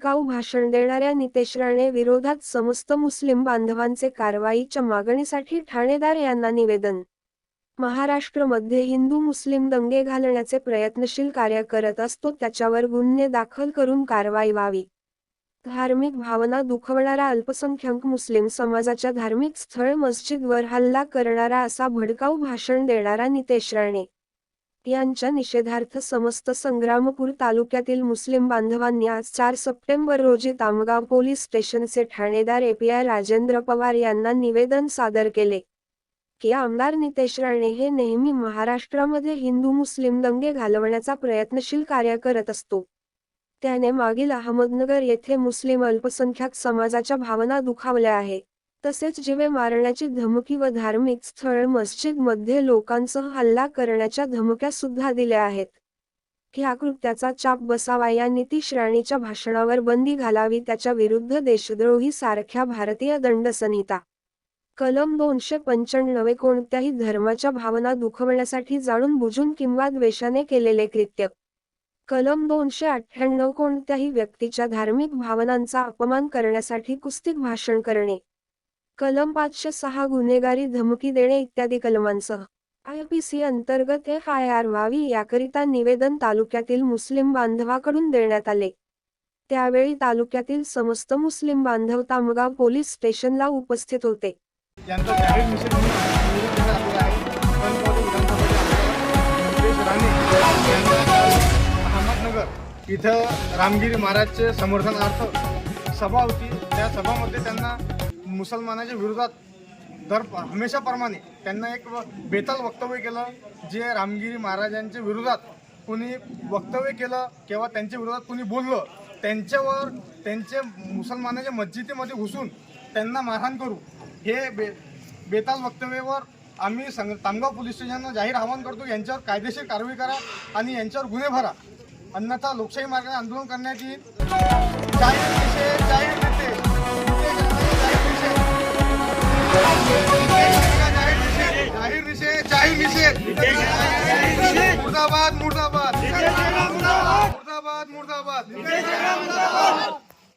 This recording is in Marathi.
भडकाऊ भाषण देणाऱ्या नितेश राणे विरोधात समस्त मुस्लिम बांधवांचे कारवाईच्या मागणीसाठी ठाणेदार यांना निवेदन. महाराष्ट्रमध्ये हिंदू मुस्लिम दंगे घालण्याचे प्रयत्नशील कार्य करत असतो त्याच्यावर गुन्हे दाखल करून कारवाई व्हावी. धार्मिक भावना दुखवणारा अल्पसंख्याक मुस्लिम समाजाच्या धार्मिक स्थळ मस्जिदवर हल्ला करणारा असा भडकाऊ भाषण देणारा नितेश राणे. यांच्या निषेधार्थ समस्त संग्रामपूर तालुक्यातील मुस्लिम बांधवांनी आज चार सप्टेंबर रोजी तामगाव पोलीस स्टेशनचे ठाणेदार एपीआय राजेंद्र पवार यांना निवेदन सादर केले. की आमदार नितेश राणे हे नेहमी महाराष्ट्रामध्ये हिंदू मुस्लिम दंगे घालवण्याचा प्रयत्नशील कार्य करत असतो. त्याने मागील अहमदनगर येथे मुस्लिम अल्पसंख्याक समाजाच्या भावना दुखावल्या आहे तसेच जीवे मारण्याची धमकी व धार्मिक स्थळ मस्जिदमध्ये लोकांसह हल्ला करण्याच्या धमक्या सुद्धा दिल्या आहेत. ह्या कृत्याचा चाप बसावा या नितीश राणीच्या भाषणावर बंदी घालावी त्याच्या विरुद्ध देशद्रोही सारख्या भारतीय दंड संहिता कलम दोनशे पंच्याण्णव कोणत्याही धर्माच्या भावना दुखवण्यासाठी जाणून बुजून किंवा द्वेषाने केलेले कृत्य. कलम दोनशे अठ्ठ्याण्णव कोणत्याही व्यक्तीच्या धार्मिक भावनांचा अपमान करण्यासाठी कुस्तीक भाषण करणे. कलम पाचशे सहा गुन्हेगारी धमकी देणे इत्यादी कलमांसह. आय पी सी अंतर्गत एफ आय आर व्हावी याकरिता निवेदन तालुक्यातील मुस्लिम बांधवाकडून देण्यात आले. त्यावेळी तालुक्यातील समस्त मुस्लिम बांधव तामगाव पोलीस स्टेशनला उपस्थित होते. अहमदनगर इथं रामगिरी महाराजचे समर्थनार्थ सभा होती. त्या सभामध्ये त्यांना मुसलमानाच्या विरोधात दर हमेशाप्रमाणे त्यांना एक बेताल वक्तव्य केलं जे रामगिरी महाराजांच्या विरोधात कोणी वक्तव्य केलं किंवा त्यांच्या विरोधात कोणी बोललं त्यांच्यावर त्यांचे मुसलमानाच्या मस्जिदीमध्ये घुसून त्यांना मारहाण करू हे बे बेताल वक्तव्यावर आम्ही संग तामगाव पोलीस स्टेशनला जाहीर आवाहन करतो यांच्यावर कायदेशीर कारवाई करा आणि यांच्यावर गुन्हे भरा. अन्यथा लोकशाही मार्गाने आंदोलन करण्यात येईल. जाहीर मुर्दाबाद मुर्दाबाद.